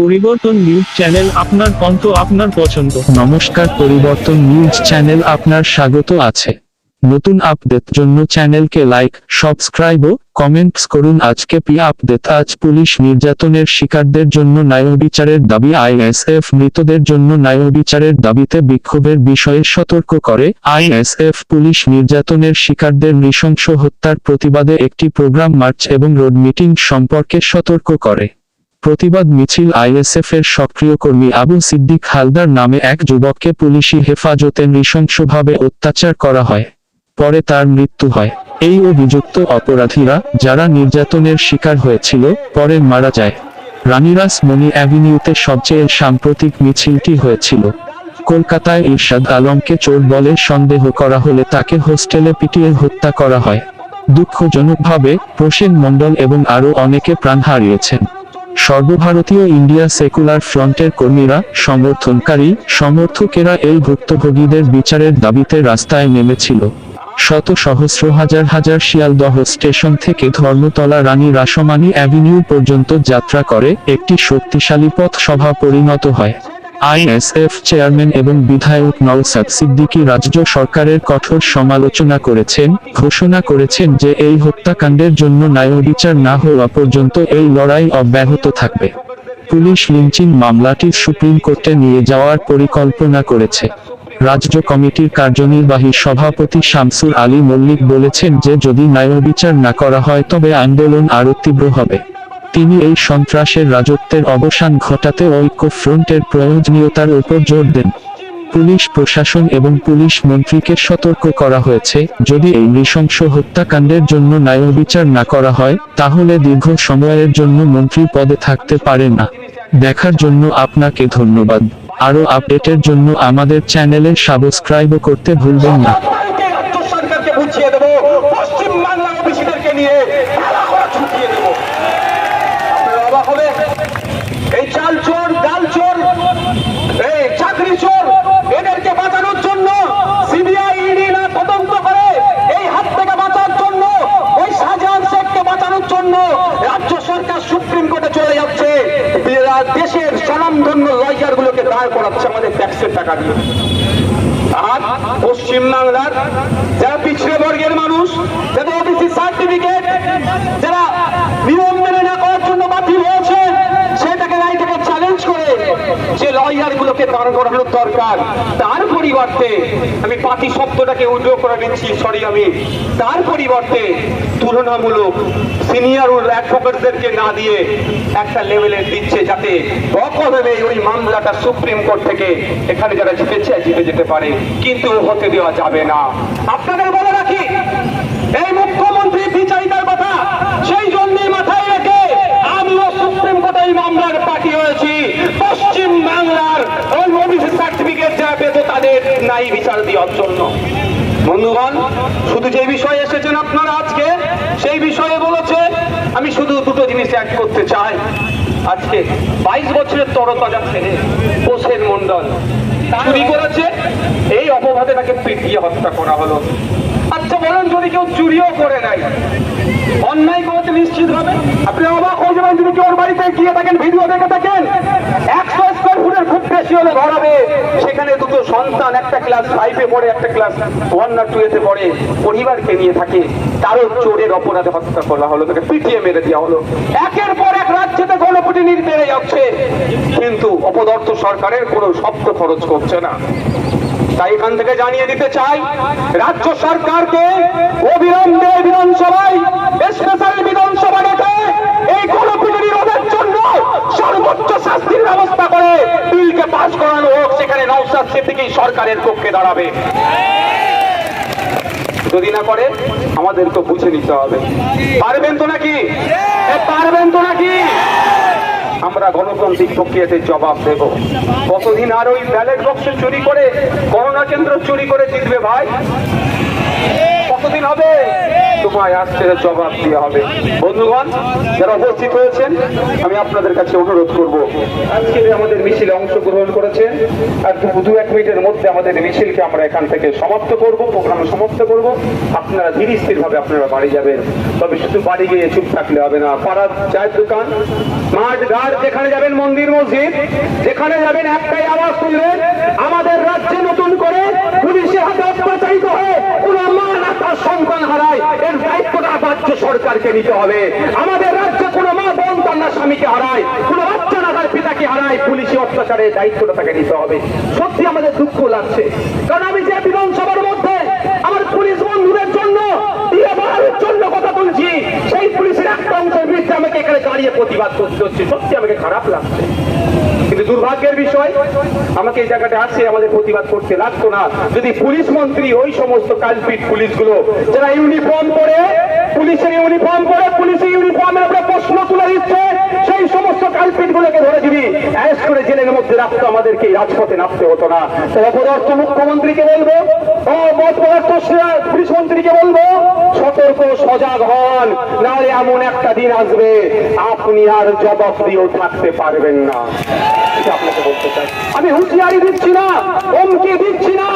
পরিবর্তন news channel আপনার কণ্ঠ আপনার পছন্দ। নমস্কার, পরিবর্তন নিউজ চ্যানেল আপনার স্বাগত আছে। নতুন আপডেট জন্য চ্যানেলকে লাইক, সাবস্ক্রাইব ও কমেন্টস করুন। আজকে পি আপডেট, আজ পুলিশ নির্যাতনের শিকারদের জন্য ন্যায় বিচারের দাবি। আইএসএফ মৃতদের জন্য ন্যায় বিচারের দাবিতে বিক্ষোভের বিষয়ে সতর্ক করে। আইএসএফ পুলিশ নির্যাতনের শিকারদের নৃশংস হত্যার প্রতিবাদে একটি প্রোগ্রাম মার্চ এবং রোড মিটিং সম্পর্কে সতর্ক করে। প্রতিবাদ মিছিল আইএসএফ এর সক্রিয় কর্মী আবু সিদ্দিক হালদার নামে এক যুবককে পুলিশি হেফাজতে নৃশংসভাবে অত্যাচার করা হয়। পরে তার মৃত্যু হয়। এই অভিযুক্ত অপরাধীরা, যারা নির্যাতনের শিকার হয়েছিল, পরে মারা যায়। রানিরাস মনি অ্যাভিনিউতে সবচেয়ে সাম্প্রতিক মিছিলটি হয়েছিল। কলকাতায় ইরশাদ আলমকে চোর বলে সন্দেহ করা হলে তাকে হোস্টেলে পিটিয়ে হত্যা করা হয়। দুঃখজনকভাবে প্রসেন মণ্ডল এবং আরও অনেকে প্রাণ হারিয়েছেন। সর্বভারতীয় ইন্ডিয়া সেকুলার ফ্রন্টের কর্মীরা, সমর্থনকারী, সমর্থকেরা এই ভুক্তভোগীদের বিচারের দাবিতে রাস্তায় নেমেছিল। শত সহস্র হাজার হাজার শিয়ালদহ স্টেশন থেকে ধর্মতলা রানী রাসমানি অ্যাভিনিউ পর্যন্ত যাত্রা করে, একটি শক্তিশালী পথ সভা পরিণত হয়। আইএসএফ চেয়ারম্যান এবং বিধায়ক নওসাদ সিদ্দিকী রাজ্য সরকারের কঠোর সমালোচনা করেছেন, ঘোষণা করেছেন যে এই হত্যাকাণ্ডের জন্য ন্যায়বিচার না হওয়া পর্যন্ত এই লড়াই অব্যাহত থাকবে। পুলিশ লিঞ্চিং মামলাটি সুপ্রিম কোর্টে নিয়ে যাওয়ার পরিকল্পনা করেছে। রাজ্য কমিটির কার্যনির্বাহী সভাপতি শামসুর আলী মল্লিক বলেছেন যে যদি ন্যায়বিচার না করা হয় তবে আন্দোলন আরও তীব্র হবে। তিনি এই সন্ত্রাসের রাজত্বের অবসান ঘটাতে ঐক্য ফ্রন্টের প্রয়োজনীয়তার উপর জোর দেন। পুলিশ প্রশাসন এবং পুলিশ মন্ত্রীকে সতর্ক করা হয়েছে, যদি এই নৃশংস হত্যাকাণ্ডের জন্য ন্যায়বিচার না করা হয়, তাহলে দীর্ঘ সময়ের জন্য মন্ত্রী পদে থাকতে পারে না। দেখার জন্য আপনাকে ধন্যবাদ। আরও আপডেটের জন্য আমাদের চ্যানেলে সাবস্ক্রাইব করতে ভুলবেন না সবাইকে রাজ্য সরকারকে বুঝিয়ে দেবো পশ্চিম বাংলা অফিসিদেরকে নিয়ে এলাকা ছুটিয়ে দেবো আপনারা অবাক হবে এই চাল চোর, ডাল চোর, এই চাকরি চোর, এদেরকে বাঁচানোর জন্য সিবিআই ইডি না তদন্ত করে এই হাত থেকে বাঁচার জন্য, ওই শাহজাহান শেখকে বাঁচানোর জন্য রাজ্য সরকার সুপ্রিম কোর্টে চলে যাচ্ছে। দেশের স্বনামধন্য লয়ার গুলোকে দাঁড় করাচ্ছে আমাদের ট্যাক্সের টাকা দিয়ে। আর পশ্চিম বাংলার যারা পিছিয়ে বর্গের মানুষ, যাদের ওবিসি সার্টিফিকেট যারা নিয়ম মেনে না করার জন্য বাতিল হয়েছে সেটাকে রাইটাকে চ্যালেঞ্জ করে যে লয়ার করানোর দরকার। তার পরিবর্তে আমি পাতি শব্দটাকে উদ্যোগ করে নিচ্ছি সরি আমি। তার পরিবর্তে তুলনামূলক সিনিয়র অ্যাডভোকেটদেরকে না দিয়ে একটা লেভেলের দিচ্ছে যাতে অকভাবে ওই মামলাটা সুপ্রিম কোর্ট থেকে এখানে যারা জিতেছে, জিতে যেতে পারে। কিন্তু হতে দেওয়া যাবে না। আপনাদের বলে রাখি, এই মুখ্যমন্ত্রী বিচারিতার কথা সেই জন্যই মাথায় রেখে আমিও সুপ্রিম কোর্টে এই মামলার পার্টি হয়েছি পশ্চিম বাংলার ওই ওবিসি সার্টিফিকেট যারা পেত তাদের নাই বিচার দেওয়ার জন্য বন্ধুগণ শুধু যে বিষয়ে এসেছেন আপনারা আজকে সেই বিষয়ে বলেছে আমি শুধু অ্যাড করতে চাই আজকে বাইশ বছরের তরতাজা ছেলে, হোসেন মন্ডল চুরি করেছে, এই অপবাদে তাকে পিটিয়ে হত্যা করা হলো। আচ্ছা বলুন, যদি কেউ চুরিও করে নাই, অন্যায় করেছে নিশ্চিত হবে? আপনি অবাক হয়ে যাবেন, যদি কেউ বাড়িতে গিয়ে থাকেন ভিডিও দেখে থাকেন একশো স্কোয়ার ফুটের খুব বেশি হলে ঘর হবে। সন্তান একটা ক্লাস ফাইভে পড়ে, একটা ক্লাস ওয়ান না টু এতে পড়ে, পরিবারকে নিয়ে থাকে তারও চোরের অপরাধে হত্যা করা হলো, তাকে পিটিয়ে মেরে দেওয়া হলো। একের পর এক রাজ্যেতে গণপিটিনি বেড়ে যাচ্ছে। কিন্তু অপদর্থ সরকারের কোনো শব্দ খরচ করছে না। তাই এখান থেকে জানিয়ে দিতে চাই, রাজ্য সরকারকে অবিলম্বে বিধানসভায় স্পেশাল বিধানসভা সরকারের পক্ষে দাঁড়াবে। যদি না করে আমাদের তো বুঝে নিতে হবে। পারবেন তো নাকি? পারবেন তো নাকি? আমরা গণতান্ত্রিক প্রক্রিয়াতে জবাব দেব। কতদিন আর ওই ব্যালেট বক্স চুরি করে, করোনা কেন্দ্র চুরি করে জিতবে ভাই? কতদিন হবে? সময় আসছে এর জবাব দিয়ে হবে। বন্ধুগণ, যারা উপস্থিত হয়েছেন, আমি আপনাদের কাছে অনুরোধ করব। আজকের এই আমাদের মিছিলে অংশগ্রহণ করেছেন, আর দু এক মিনিটের মধ্যে আমাদের মিছিলকে আমরা এখান থেকে সমাপ্ত করব, প্রোগ্রাম সমাপ্ত করব। আপনারা ধীরে স্থির ভাবে আপনারা বাড়ি যাবেন। তবে শুধু বাড়ি গিয়ে চুপ থাকলে হবে না। পাড়ার চায়ের দোকান, মাঠ ঘাট, যেখানে যাবেন মন্দির, মসজিদ, যেখানে যাবেন একটাই আওয়াজ তুলবেন, আমাদের রাজ্যে নতুন করে পুলিশের হাতে অত্যাচারিত হয়ে কোন তার সন্তান হারায়। এর দায়িত্বটা রাজ্য সরকারকে নিতে হবে। আমাদের রাজ্যে কোন মা বোন তার না স্বামীকে হারায়, কোন বাচ্চা না তার পিতাকে হারায়, পুলিশি অত্যাচারের দায়িত্বটা তাকে নিতে হবে। সত্যি আমাদের দুঃখ লাগছে। কারণ আমি যে বিধানসভার মধ্যে আমার পুলিশ বন্ধুদের জন্য জন্য কথা তুলছি সেই পুলিশের একটা অংশের বিরুদ্ধে আমাকে এখানে দাঁড়িয়ে প্রতিবাদ করতে হচ্ছে। সত্যি আমাকে খারাপ লাগছে। কিন্তু দুর্ভাগ্যের বিষয়, আমাকে এই জায়গাটা আসছে আমাদের প্রতিবাদ করতে লাগতো না। যদি পুলিশ মন্ত্রী ওই সমস্ত কালপিট পুলিশগুলো, যারা ইউনিফর্ম পরে, পুলিশের ইউনিফর্ম পরে, পুলিশের ইউনিফর্মের উপরে প্রশ্ন তুলে দিচ্ছে, সেই সমস্ত কালপিট গুলোকে ধরে দিবি অ্যারেস্ট করে জেলের মধ্যে রাখতো, আমাদেরকে এই রাজপথে নামতে হতো না। তাই অপদার্থ মুখ্যমন্ত্রীকে বলব, ও মত পদার্থ পুলিশ মন্ত্রীকে বলব, সতর্ক, সজাগ হন, নাহলে এমন একটা দিন আসবে, আপনি আর জবাব দিয়েও থাকতে পারবেন না। আমি হুঁশিয়ারি দিচ্ছি না, হুমকি দিচ্ছি না।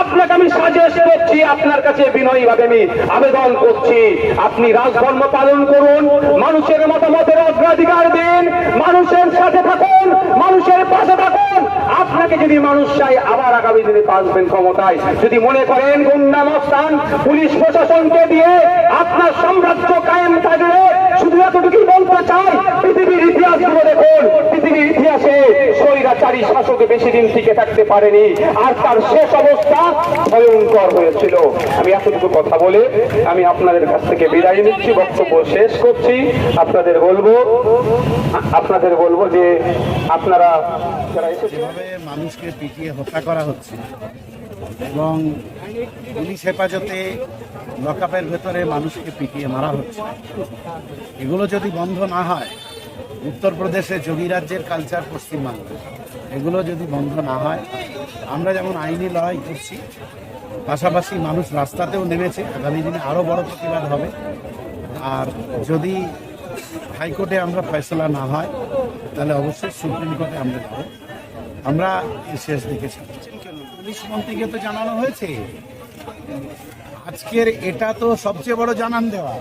আপনাকে আমি সাজেস্ট করছি, আপনার কাছে বিনয়ী ভাবে আমি আবেদন করছি। আপনি রাজধর্ম পালন করুন, মানুষের মতামতের অগ্রাধিকার দিন, মানুষের সাথে থাকুন, মানুষের পাশে থাকুন। আপনাকে যদি মানুষ চাই আবার আগামী দিনে আসবেন ক্ষমতায়। যদি মনে করেন গুন্ডা মস্তান, পুলিশ প্রশাসনকে দিয়ে আপনার সাম্রাজ্য কায়েম থাকলে, শুধু এতটুকুই বলতে চাই গুলো দেখুন, পৃথিবীর ইতিহাসে স্বৈরাচারী শাসক বেশি দিন টিকে থাকতে পারেনি, আর তার শেষ অবস্থা ভয়ঙ্কর হয়েছিল। আমি এতটুকু কথা বলে আমি আপনাদের কাছ থেকে বিদায় নিচ্ছি, বক্তব্য শেষ করছি। আপনাদের বলব আপনাদের বলব যে আপনারা মানুষকে পিটিয়ে হত্যা করা হচ্ছে এবং পুলিশ হেফাজতে লকআপের ভেতরে মানুষকে পিটিয়ে মারা হচ্ছে, এগুলো যদি বন্ধ না হয় উত্তরপ্রদেশে যোগী রাজ্যের কালচার পশ্চিমবাংলা এগুলো যদি বন্ধ না হয়, আমরা যেমন আইনি লড়াই করছি, পাশাপাশি মানুষ রাস্তাতেও নেমেছে, আগামী দিনে আরও বড় প্রতিবাদ হবে। আর যদি হাইকোর্টে আমরা ফয়সলা না হয়, তাহলে অবশ্যই সুপ্রিম কোর্টে আমরা যাব। আমরা শেষ দেখেছি পুলিশ মন্ত্রীকে তো জানানো হয়েছে, আজকের এটা তো সবচেয়ে বড় জানান দেওয়া।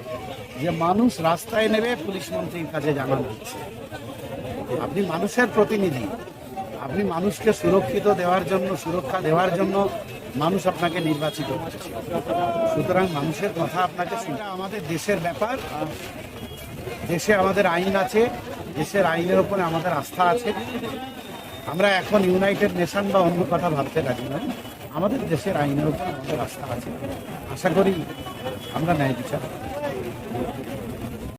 যে মানুষ রাস্তায় নেবে, পুলিশ মন্ত্রীর কাছে জানান দিচ্ছে আপনি মানুষের প্রতিনিধি। আপনি মানুষকে সুরক্ষিত দেওয়ার জন্য, সুরক্ষা দেওয়ার জন্য মানুষ আপনাকে নির্বাচিত করেছে। সুতরাং মানুষের কথা আপনাকে শুনতে আমাদের দেশের ব্যাপার, দেশে আমাদের আইন আছে, দেশের আইনের ওপরে আমাদের আস্থা আছে। আমরা এখন ইউনাইটেড নেশন বা অন্য কথা ভাবতে রাজি না আমাদের দেশের আইনের উপর আমাদের আস্থা আছে। আশা করি আমরা ন্যায় বিচার